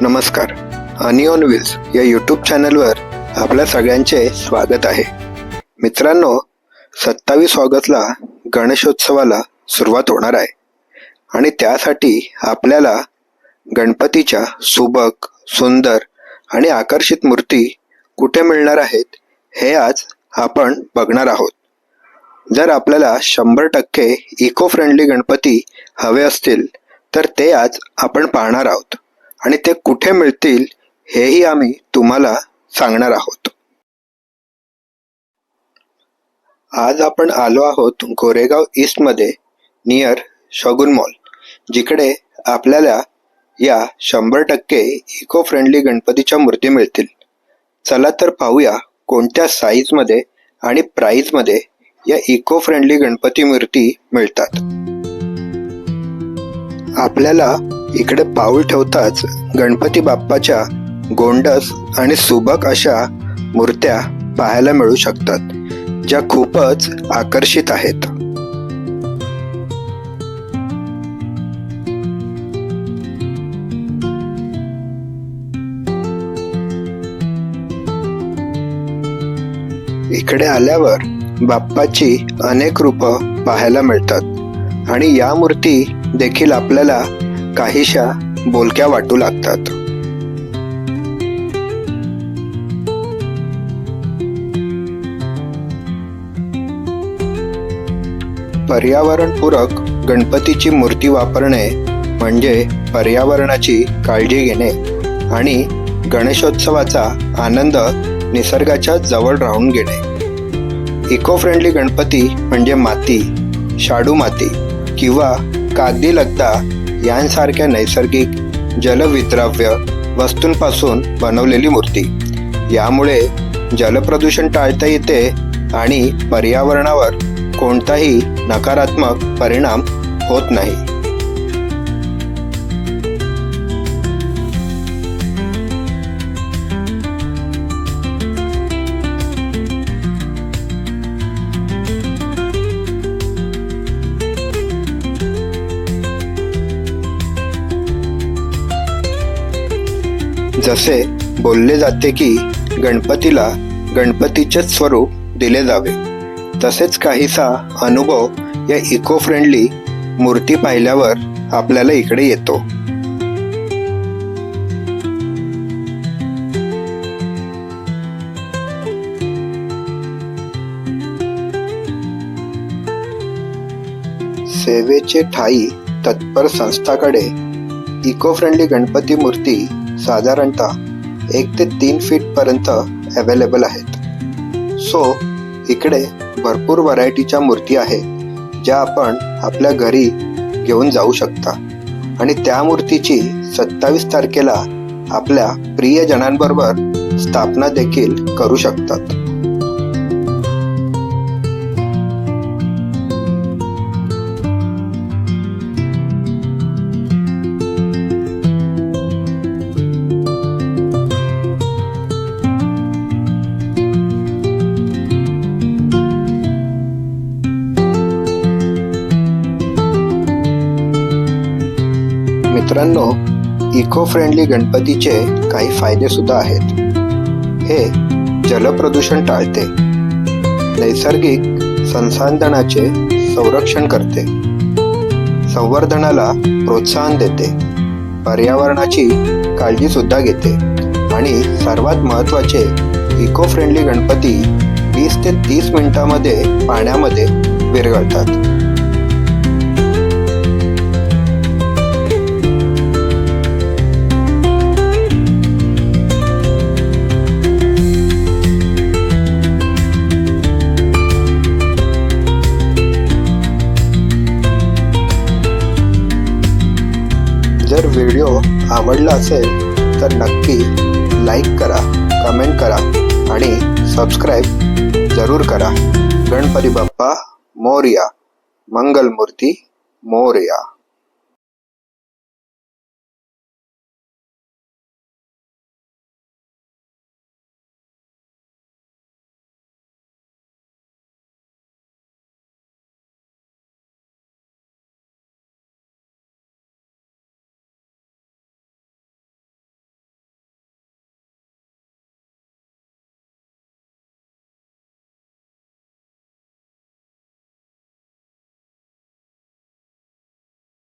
नमस्कार. Honey on wheels या YouTube चॅनलवर आपल्या सगळ्यांचे स्वागत आहे. मित्रांनो सत्तावीस ऑगस्टला गणेशोत्सवाला सुरुवात होणार आहे. आणि त्यासाठी आपल्याला गणपतीच्या सुबक सुंदर आणि आकर्षित मूर्ती कुठे मिळणार आहेत हे आज आपण बघणार आहोत. जर आपल्याला शंभर टक्के इको फ्रेंडली गणपती हवे असतील तर ते आज आपण पाहणार आहोत. आणि ते कुठे मिळतील हेही आम्ही तुम्हाला सांगणार आहोत. आज आपण आलो आहोत गोरेगाव ईस्टमध्ये नियर शगुन मॉल जिकडे आपल्याला या शंभर टक्के इको फ्रेंडली गणपतीच्या मूर्ती मिळतील. चला तर पाहूया कोणत्या साईजमध्ये आणि प्राईजमध्ये या इको फ्रेंडली गणपती मूर्ती मिळतात. आपल्याला इकडे पाऊल ठेवताच गणपती बाप्पाच्या गोंडस आणि सुबक अशा मूर्त्या पाहायला मिळू शकतात ज्या खूपच आकर्षित आहेत. इकडे आल्यावर बाप्पाची अनेक रूपं पाहायला मिळतात आणि या मूर्ती देखील आपल्याला काहीशा बोलक्या वाटू लागतात. पर्यावरणपूरक गणपतीची मूर्ती वापरणे म्हणजे पर्यावरणाची काळजी घेणे आणि गणेशोत्सवाचा आनंद निसर्गाच्या जवळ राहून घेणे. इको फ्रेंडली गणपती म्हणजे माती शाडू माती किंवा कागदी लगदा यांसारख्या नैसर्गिक जलविद्राव्य वस्तूंपासून बनवलेली मूर्ती. यामुळे जलप्रदूषण टाळता येते आणि पर्यावरणावर कोणताही नकारात्मक परिणाम होत नाही. जसे बोलले जाते की गणपतीला गणपतीचेच स्वरूप दिले जावे तसेच काहीसा अनुभव या इको फ्रेंडली मूर्ती पाहिल्यावर आपल्याला इकडे येतो. सेवेचे ठाई तत्पर संस्थाकडे इको फ्रेंडली गणपती मूर्ती साधारणतः एक ते तीन फीट पर्यंत अवेलेबल आहेत. सो इकडे भरपूर व्हरायटीच्या मूर्ती आहेत ज्या आपण आपल्या घरी घेऊन जाऊ शकता. आणि त्या मूर्तीची सत्तावीस तारखेला आपल्या प्रियजनांबरोबर स्थापना देखील करू शकतात. मित्रांनो इको फ्रेंडली गणपतीचे काही फायदे सुद्धा आहेत. हे जलप्रदूषण टाळते. नैसर्गिक संसाधनाचे संरक्षण करते. संवर्धनाला प्रोत्साहन देते. पर्यावरणाची काळजी सुद्धा घेते. आणि सर्वात महत्त्वाचे इको फ्रेंडली गणपती वीस ते तीस मिनिटांमध्ये पाण्यामध्ये विरघळतात. व्हिडिओ आवडला असेल तर नक्की लाईक करा कमेंट करा आणि सबस्क्राईब जरूर करा. गणपती बाप्पा मोरया मंगलमूर्ती मोरया.